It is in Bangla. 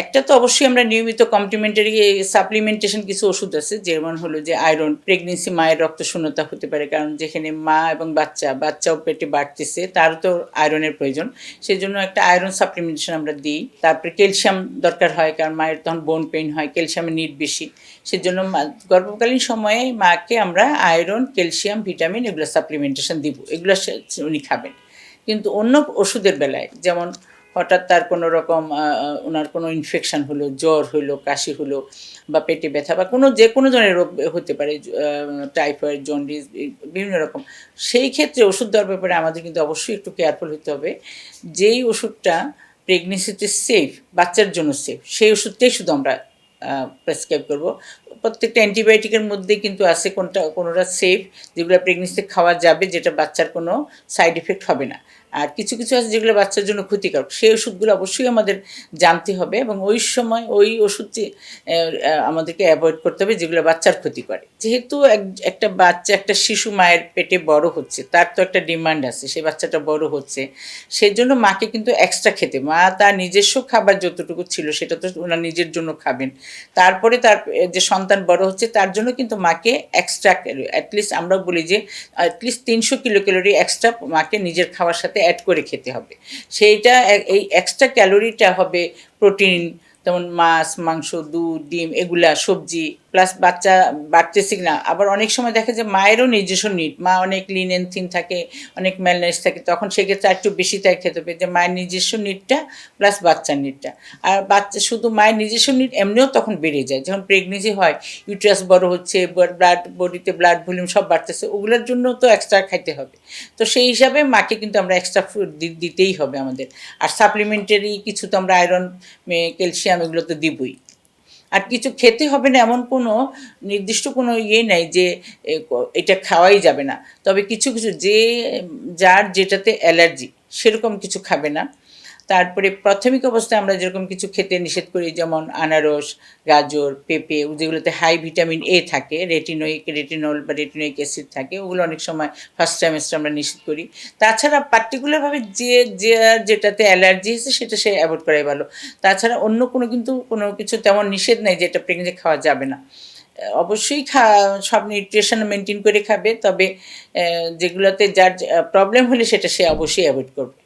একটা তো অবশ্যই আমরা নিয়মিত কমপ্লিমেন্টারি সাপ্লিমেন্টেশন কিছু ওষুধ আছে, যেমন হলো যে আয়রন প্রেগনেন্সি মায়ের রক্ত শূন্যতা হতে পারে, কারণ যেখানে মা এবং বাচ্চা, বাচ্চাও পেটে বাড়তেছে, তারও তো আয়রনের প্রয়োজন। সেই জন্য একটা আয়রন সাপ্লিমেন্টেশন আমরা দিই। তারপরে ক্যালসিয়াম দরকার হয়, কারণ মায়ের তখন বোন পেইন হয় ক্যালসিয়ামের নিট বেশি। সেজন্য গর্ভকালীন সময়ে মাকে আমরা আয়রন ক্যালসিয়াম ভিটামিন এগুলো সাপ্লিমেন্টেশন দিব। এগুলো উনি খাবেন। কিন্তু অন্য ওষুধের বেলায়, যেমন হঠাৎ তার কোনো রকম ওনার কোনো ইনফেকশন হলো, জ্বর হলো, কাশি হলো বা পেটে ব্যথা বা কোনো যে কোনো ধরনের রোগ হতে পারে টাইফয়েড জন্ডিস বিভিন্ন রকম। সেই ক্ষেত্রে ওষুধ দেওয়ার ব্যাপারে আমাদের কিন্তু অবশ্যই একটু কেয়ারফুল হতে হবে। যেই ওষুধটা প্রেগনেন্সিতে সেফ বাচ্চার জন্য সেফ সেই ওষুধটাই শুধু আমরা প্রেসক্রাইব করব। প্রত্যেকটা অ্যান্টিবায়োটিকের মধ্যে কিন্তু আছে কোনটা, কোনোটা সেফ যেগুলো প্রেগনেন্সিতে খাওয়া যাবে, যেটা বাচ্চার কোনো সাইড এফেক্ট হবে না। আর কিছু কিছু আছে যেগুলো বাচ্চার জন্য ক্ষতিকারক। সেই ওষুধগুলো অবশ্যই আমাদের জানতে হবে এবং ওই সময় ওই ওষুধটি আমাদেরকে অ্যাভয়েড করতে হবে, যেগুলো বাচ্চার ক্ষতি করে। যেহেতু এক- একটা বাচ্চা, একটা শিশু মায়ের পেটে বড় হচ্ছে, তার তো একটা ডিমান্ড আছে, সেই বাচ্চাটা বড় হচ্ছে সেই জন্য মাকে কিন্তু এক্সট্রা খেতে মা তার নিজস্ব খাবার যতটুকু ছিল, সেটা তো ওনার নিজের জন্য খাবেন। তারপরে তার যে সন্তান বড় হচ্ছে, তার জন্য কিন্তু মাকে এক্সট্রা অ্যাটলিস্ট আমরা বলি যে অ্যাটলিস্ট তিনশো কিলো ক্যালোরি এক্সট্রা মাকে নিজের খাওয়ার সাথে অ্যাড করে খেতে হবে। সেইটা এই এক্সট্রা ক্যালোরিটা হবে প্রোটিন যেমন মাছ, মাংস, দুধ, ডিম, এগুলা, সবজি প্লাস বাচ্চা, বাড়তেছে না আবার অনেক সময় দেখা যায় মায়েরও নিজস্ব নিড মা অনেক লিন এন্ড থিন থাকে, অনেক ম্যালনাইজ থাকে, তখন সেক্ষেত্রে আর একটু বেশি তাই খেতে হবে যে মায়ের নিজস্ব নিডটা প্লাস বাচ্চার নিটটা আর বাচ্চা, শুধু মায়ের নিজস্ব নিট এমনিও তখন বেড়ে যায়। যখন প্রেগনেন্সি হয় ইউট্রাস বড় হচ্ছে ব্লাড বডিতে ব্লাড ভলিউম সব বাড়তেছে, ওগুলোর জন্য তো এক্সট্রা খাইতে হবে। তো সেই হিসাবে মাকে কিন্তু আমরা এক্সট্রা ফুড দিতেই হবে আমাদের। আর সাপ্লিমেন্টারি কিছু তো আমরা আয়রন ক্যালসিয়াম এগুলো তো দিবই। আর কিছু খেতে হবে না, এমন কোনো নির্দিষ্ট কোনো ইয়ে নেই যে এটা খাওয়াই যাবে না। তবে কিছু কিছু যে, যার যেটাতে অ্যালার্জি, সেরকম কিছু খাবে না। তারপরে প্রাথমিক অবস্থায় আমরা যেরকম কিছু খেতে নিষেধ করি, যেমন আনারস, গাজর, পেঁপে যেগুলোতে হাই ভিটামিন এ থাকে রেটিনোইক রেটিনল বা রেটিনোইক অ্যাসিড থাকে, ওগুলো অনেক সময় ফার্স্ট টাইমেস্টে আমরা নিষেধ করি। তাছাড়া পার্টিকুলারভাবে যে যে যেটাতে অ্যালার্জি আছে সেটা সে অ্যাভয়েড করাই ভালো। তাছাড়া অন্য কোনো কিন্তু কোনো কিছু তেমন নিষেধ নেই যে এটা প্রেগনেন্সি খাওয়া যাবে না। অবশ্যই খা, সব নিউট্রিশন মেনটেন করে খাবে, তবে যেগুলোতে যার প্রবলেম হলে সেটা সে অবশ্যই অ্যাভয়েড করবে।